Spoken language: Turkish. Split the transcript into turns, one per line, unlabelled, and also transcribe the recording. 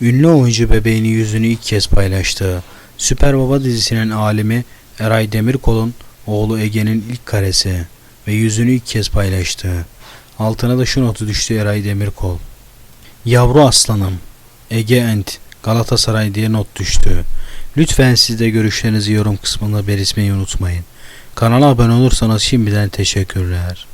Ünlü oyuncu bebeğini yüzünü ilk kez paylaştı. Süper Baba dizisinin alimi Eray Demirkol'un oğlu Ege'nin ilk karesi ve yüzünü ilk kez paylaştı. Altına da şu notu düştü Eray Demirkol. Yavru aslanım. Ege Ent Galatasaray diye not düştü. Lütfen siz de görüşlerinizi yorum kısmında belirtmeyi unutmayın. Kanala abone olursanız şimdiden teşekkürler.